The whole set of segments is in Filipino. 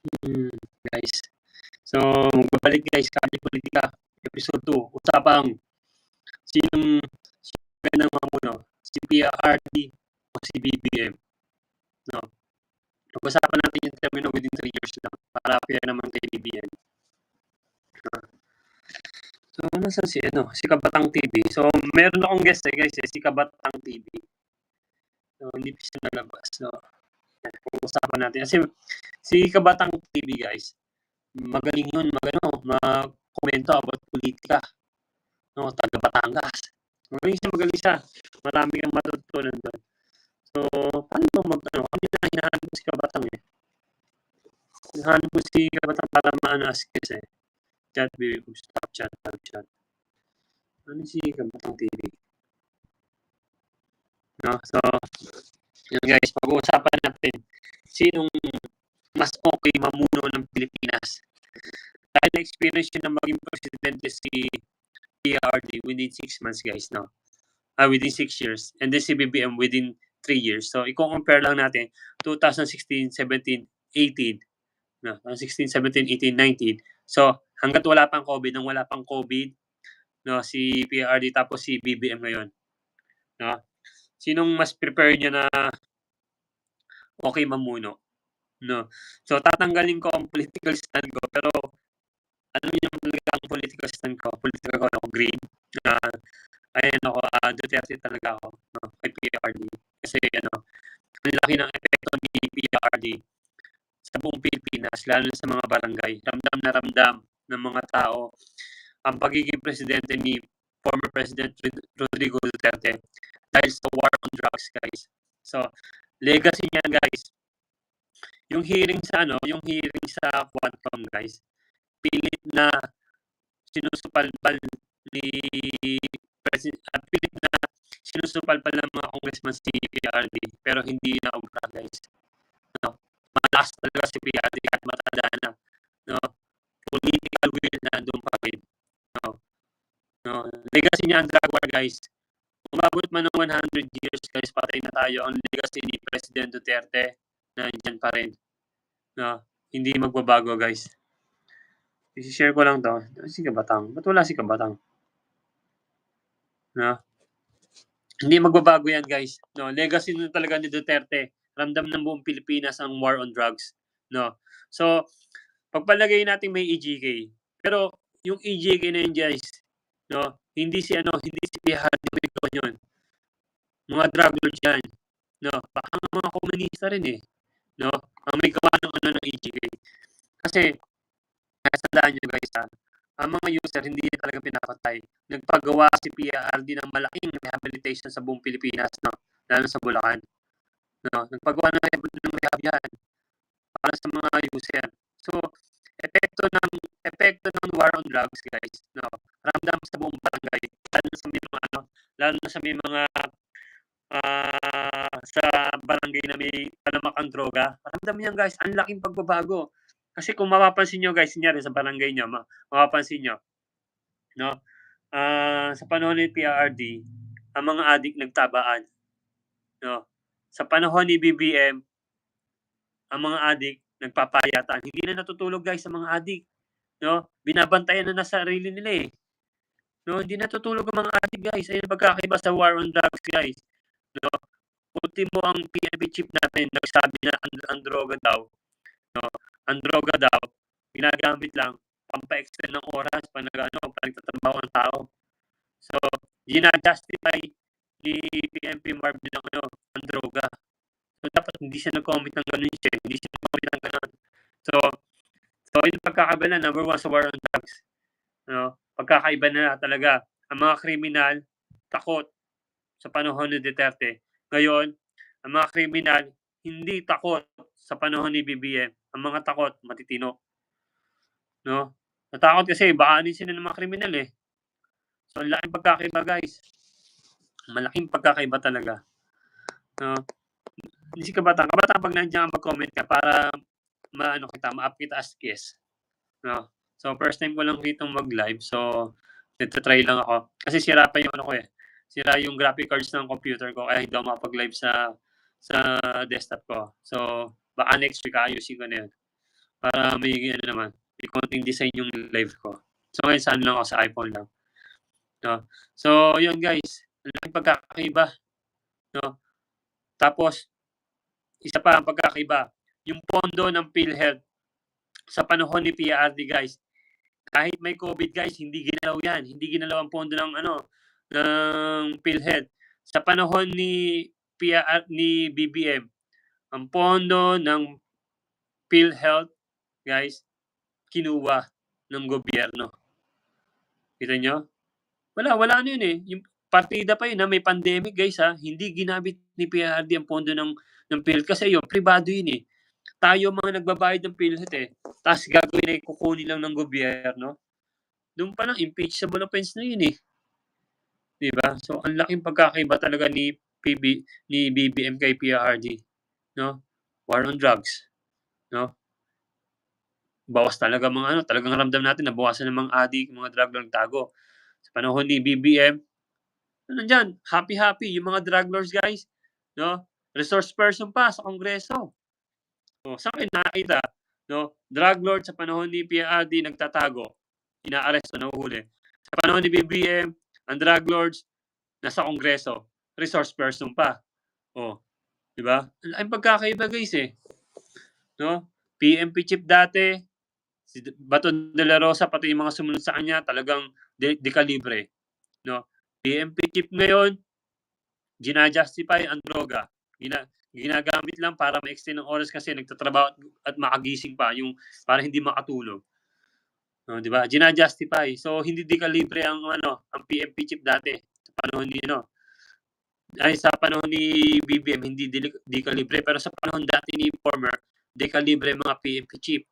Hmm, guys. So, magbabalik guys, Kalye Politika, episode 2. Usapang sinong sino magandang mamuno, si PRD o si BBM. No. Pag-usapan natin yung termino within 3 years lang para fair naman kay BBM. So, ano sa si, ano, si Kabatang TV. So, meron akong guest eh, guys, eh, si Kabatang TV. So, hindi pa siya nalabas. So, pag-usapan natin. Kasi, si Kabatang TV, guys, magaling yun, magano, mag-komento about politika. No, taga Batangas. Magaling siya, magaling siya. Marami kang matutunan doon. So, paano mo mag, ano, kami na hinahanap mo si Kabatang eh. Hinahanap mo si Kabatang para maano-ask eh. Chat, baby, stop chat, stop chat. Ano si Kabatang TV? No, so, yun guys, pag-uusapan natin sinong mas okay mamuno ng Pilipinas. Dahil na-experience yun na maging presidente si PRD within 6 months guys, no? Ah, within 6 years. And then si BBM within 3 years. So, i-compare lang natin 2016, 17, 18. No, 16, 17, 18, 19. So, hanggat wala pang COVID, nang wala pang COVID, no, si PRD tapos si BBM ngayon. No? Sinong mas prepare niya na okay mamuno? No. So, tatanggalin ko ang political stand ko, pero alam niyo talaga ang political stand ko, political ko, ako, green. Uh, ayun ako, uh, Duterte talaga ako, no, kay PRD. Kasi, ano, ang laki ng epekto ni PRD sa buong Pilipinas, lalo sa mga barangay. Ramdam na ramdam ng mga tao ang pagiging presidente ni former President Rodrigo Duterte guys. So, legacy niya, guys. Yung hearing sa ano, yung hearing sa Quantum, guys, pilit na sinusupalpal ni President, uh, pilit na sinusupalpal ng mga congressman si PRD, pero hindi na ubra, guys. No? Malakas talaga si PRD at matanda na. No? Political will na doon pa rin. No? No? Legacy niya ang drug war, guys umabot man ng 100 years guys, patay na tayo. Ang legacy ni President Duterte na dyan pa rin. No? Hindi magbabago guys. I-share ko lang to. Si Kabatang. Ba't wala si Kabatang? No? Hindi magbabago yan guys. No? Legacy na talaga ni Duterte. Ramdam ng buong Pilipinas ang war on drugs. No? So, pagpalagay natin may EGK. Pero, yung EGK na yun guys, no? Hindi si ano, hindi si PRD may yun. Mga drug lords yan. No, baka mga komunista rin eh. No, ang may gawa ng ano ng EGK. Kasi, nasandaan nyo guys ha, ang mga user hindi talaga pinapatay. Nagpagawa si PRD ng malaking rehabilitation sa buong Pilipinas, no? Lalo sa Bulacan. No, nagpagawa ng, ng rehab yan para sa mga user. So, epekto ng epekto ng war on drugs, guys. No, ramdam sa buong barangay, lalo na sa may mga ano, lalo na sa may mga uh, sa barangay na may palamakang droga. Ramdam niyan, guys, ang laking pagbabago. Kasi kung mapapansin niyo, guys, niya sa barangay niyo, mapapansin niyo, no? Uh, sa panahon ni PRD, ang mga adik nagtabaan. No? Sa panahon ni BBM, ang mga adik nagpapayatan. Hindi na natutulog guys sa mga adik. No? Binabantayan na na sarili nila eh. No, hindi natutulog ang mga adik guys. Ayun pagkakaiba sa war on drugs guys. No? Ultimo ang PNP chief natin nagsabi na ang, ang droga daw. No? Ang droga daw ginagamit lang pampa-extend ng oras pa nag ano, pa nagtatrabaho ng tao. So, gina-justify ni PNP Marvin ng ano, ang droga. So, dapat hindi siya nag-comment ng ganun siya. Hindi siya nag-comment ng ganun. So, so yung pagkakabala, number one sa war on drugs. No? Pagkakaiba na talaga. Ang mga kriminal, takot sa panahon ni Duterte. Ngayon, ang mga kriminal, hindi takot sa panahon ni BBM. Ang mga takot, matitino. No? Natakot kasi, baanin sila ng mga kriminal eh. So, ang laking pagkakaiba guys. Malaking pagkakaiba talaga. No? hindi si kabataan. Kabataan pag nandiyan mag-comment ka para maano kita, ma-up kita as guest. No? So, first time ko lang dito mag-live. So, nagtatry lang ako. Kasi sira pa yung ano ko eh. Sira yung graphic cards ng computer ko. Kaya hindi ako makapag-live sa sa desktop ko. So, baka next week ayusin ko na yun. para may ano naman, may konting design yung live ko. So ngayon saan lang ako sa iPhone lang. No? So yun guys, ang pagkakaiba. No? Tapos isa pa ang pagkakaiba, yung pondo ng PhilHealth sa panahon ni PRD guys, kahit may COVID guys, hindi ginalaw yan. Hindi ginalaw ang pondo ng ano ng PhilHealth. Sa panahon ni PR, ni BBM, ang pondo ng PhilHealth guys, kinuha ng gobyerno. Kita nyo? Wala, wala ano yun eh. Yung partida pa yun na may pandemic guys ha, hindi ginamit ni PRD ang pondo ng, ng PhilHealth kasi yun, privado yun eh. Tayo mga nagbabayad ng PhilHealth eh. Tapos gagawin ay kukunin lang ng gobyerno. Doon pa lang, impeachable offense na yun eh. Diba? So, ang laking pagkakaiba talaga ni PB, ni BBM kay PRD. No? War on drugs. No? bawas talaga mga ano, talagang ramdam natin na bawasan ng mga adik, mga drug lord tago. Sa panahon ni BBM, ano dyan, happy-happy, yung mga drug lords guys, no? Resource person pa sa kongreso. So, sa akin nakita, no? Drug lord sa panahon ni PRD nagtatago, inaaresto, nahuhuli. Sa panahon ni BBM, ang drug lords nasa kongreso, resource person pa. Oh, di ba? Ang pagkakaiba guys eh. No? PMP chip dati, si Bato de la Rosa, pati yung mga sumunod sa kanya, talagang de, de kalibre. No? PMP chip ngayon, ginajustify ang droga. Gina, ginagamit lang para ma-extend ng oras kasi nagtatrabaho at makagising pa, yung para hindi makatulog. No, 'di ba? Gina-justify. So hindi di kalibre ang ano, ang PMP chip dati sa panahon ni ano. Ay sa panahon ni BBM hindi di, di kalibre pero sa panahon dati ni former di kalibre mga PMP chip.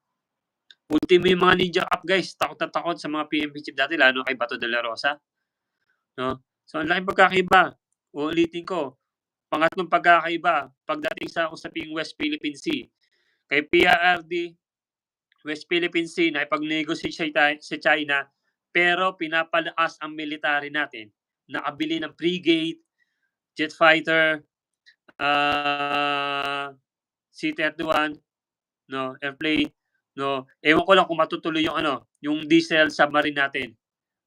Ultimo yung mga Ninja Cup guys, takot na takot sa mga PMP chip dati, lalo kay Bato de la Rosa. No? So, ang laking pagkakaiba. Uulitin ko. Pangatlong pagkakaiba, pagdating sa usaping West Philippine Sea. Kay PRD, West Philippine Sea, na ipag-negotiate sa China, pero pinapalakas ang military natin. Nakabili ng frigate, jet fighter, uh, C-31, no, airplane, No, ewan ko lang kung matutuloy yung ano, yung diesel submarine natin.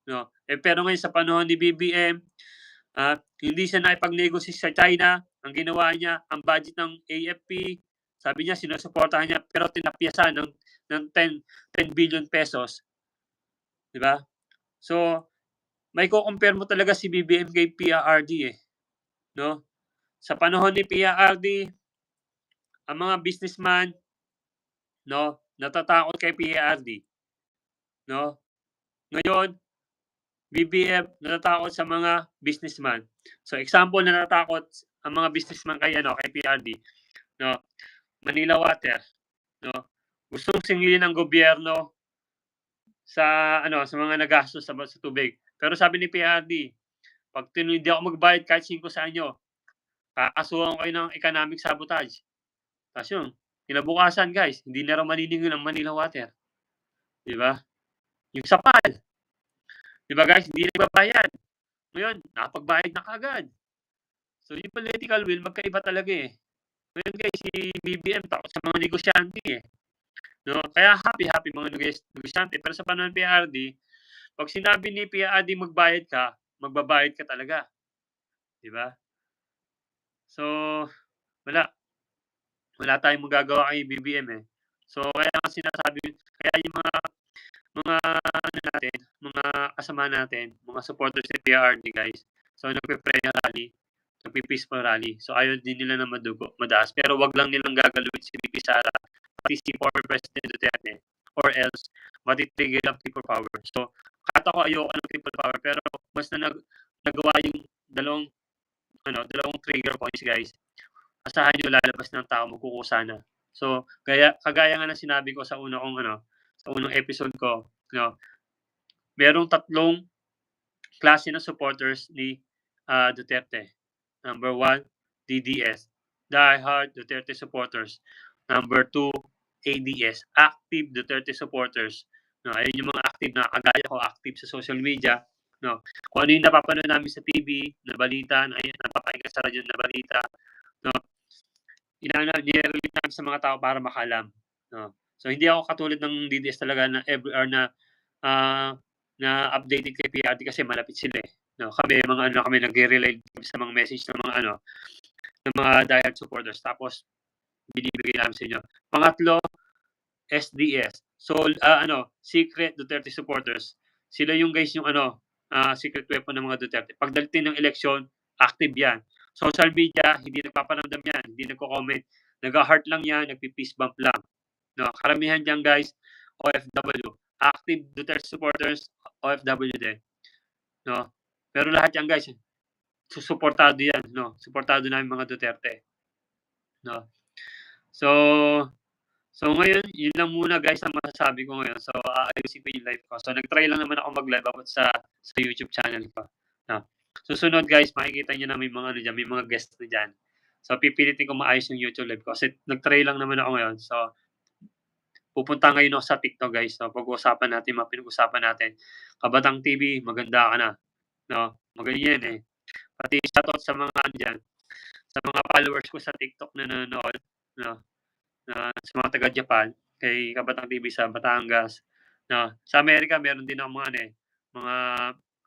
No. Eh pero ngayon sa panahon ni BBM, uh, hindi siya naipag-negotiate sa China. Ang ginawa niya, ang budget ng AFP, sabi niya sinusuportahan niya pero tinapyasan ng ng 10 10 billion pesos. 'Di ba? So, may ko-compare mo talaga si BBM kay PRRD eh. No? Sa panahon ni PRRD, ang mga businessman, no, natatakot kay PRD. No? Ngayon, BBM natatakot sa mga businessman. So example na natatakot ang mga businessman kay ano kay PRD. No? Manila Water, no? Gustong singilin ng gobyerno sa ano sa mga nagastos sa, sa tubig. Pero sabi ni PRD, pag tinudi ako magbayad kahit 5 sa inyo, kakasuhan kayo ng economic sabotage. Tapos yun, Kinabukasan guys, hindi na raw maniningil ang Manila Water. Di ba? Yung sapal. Di ba guys, hindi nagbabayad. Ngayon, nakapagbayad na kagad. So, yung political will, magkaiba talaga eh. Ngayon guys, si BBM takot sa mga negosyante eh. No? Kaya happy-happy mga negosyante. Pero sa panahon PRD, pag sinabi ni PRD magbayad ka, magbabayad ka talaga. Di ba? So, wala wala tayong magagawa kay BBM eh. So kaya nga sinasabi, kaya yung mga mga ano natin, mga kasama natin, mga supporters ni PRD guys. So nagpe-pray rally, nagpe-peaceful rally. So ayaw din nila na madugo, madaas. Pero wag lang nilang gagalawin si BP Sara, si former President Duterte or else matitigil ang people power. So kata ko ayoko ng people power pero mas na nag, nagawa yung dalawang ano, dalawang trigger points guys asahan nyo lalabas ng tao magkukusa na. So, kaya, kagaya nga na sinabi ko sa una kong ano, sa unang episode ko, no, merong tatlong klase ng supporters ni uh, Duterte. Number one, DDS, Die Hard Duterte supporters. Number two, ADS, Active Duterte supporters. No, ayun yung mga active na kagaya ko, active sa social media. No, kung ano yung napapanood namin sa TV, na balita, na ayun, napapakinggan sa radyo na balita, no, inaano, nire-relate namin sa mga tao para makalam. No? So hindi ako katulad ng DDS talaga na every hour na ah, na updated kay PRD kasi malapit sila eh. No, kami mga ano kami nagre-relay sa mga message ng mga ano ng mga diehard supporters tapos binibigay namin sa inyo. Pangatlo, SDS. So ah, ano, secret Duterte supporters. Sila yung guys yung ano, ah, secret weapon ng mga Duterte. Pagdating ng eleksyon, active yan. Social media, hindi nagpaparamdam yan, hindi nagko-comment. Nag-heart lang yan, nagpi-peace bump lang. No, karamihan diyan guys, OFW. Active Duterte supporters, OFW din. No? Pero lahat yan guys, susuportado yan, no? Suportado namin mga Duterte. No? So, so ngayon, yun lang muna guys ang masasabi ko ngayon. So, aayusin ko yung live ko. So, nag-try lang naman ako mag-live about sa, sa YouTube channel ko. No? Susunod guys, makikita nyo na may mga ano dyan, may mga guests na dyan. So, pipilitin ko maayos yung YouTube live ko. Kasi nag-try lang naman ako ngayon. So, pupunta ngayon ako sa TikTok guys. So, pag-uusapan natin, mga pinag-usapan natin. Kabatang TV, maganda ka na. No? Magaling yan eh. Pati shoutout sa mga ano dyan, sa mga followers ko sa TikTok na nanonood. No? Na, sa mga taga-Japan, kay Kabatang TV sa Batangas. No? Sa Amerika, meron din ako mga ano eh, mga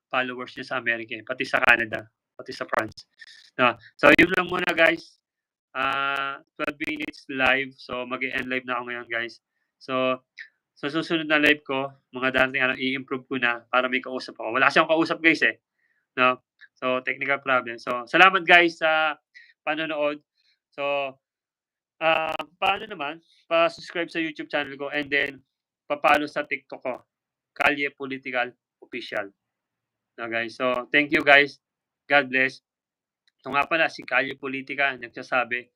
followers niya sa Amerika, eh, pati sa Canada, pati sa France. No? So, yun lang muna guys. Uh, 12 minutes live. So, mag-end live na ako ngayon guys. So, sa susunod na live ko, mga dating araw, i-improve ko na para may kausap ako. Wala akong kausap guys eh. No? So, technical problem. So, salamat guys sa panonood. So, uh, paano naman, pa-subscribe sa YouTube channel ko and then, papalo sa TikTok ko. Kalye Political Official. No, guys. So, thank you guys. God bless. Ito nga pala, si Kalye Politika nagsasabi,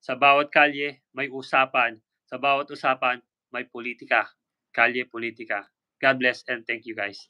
sa bawat kalye, may usapan. Sa bawat usapan, may politika. Kalye politika. God bless and thank you guys.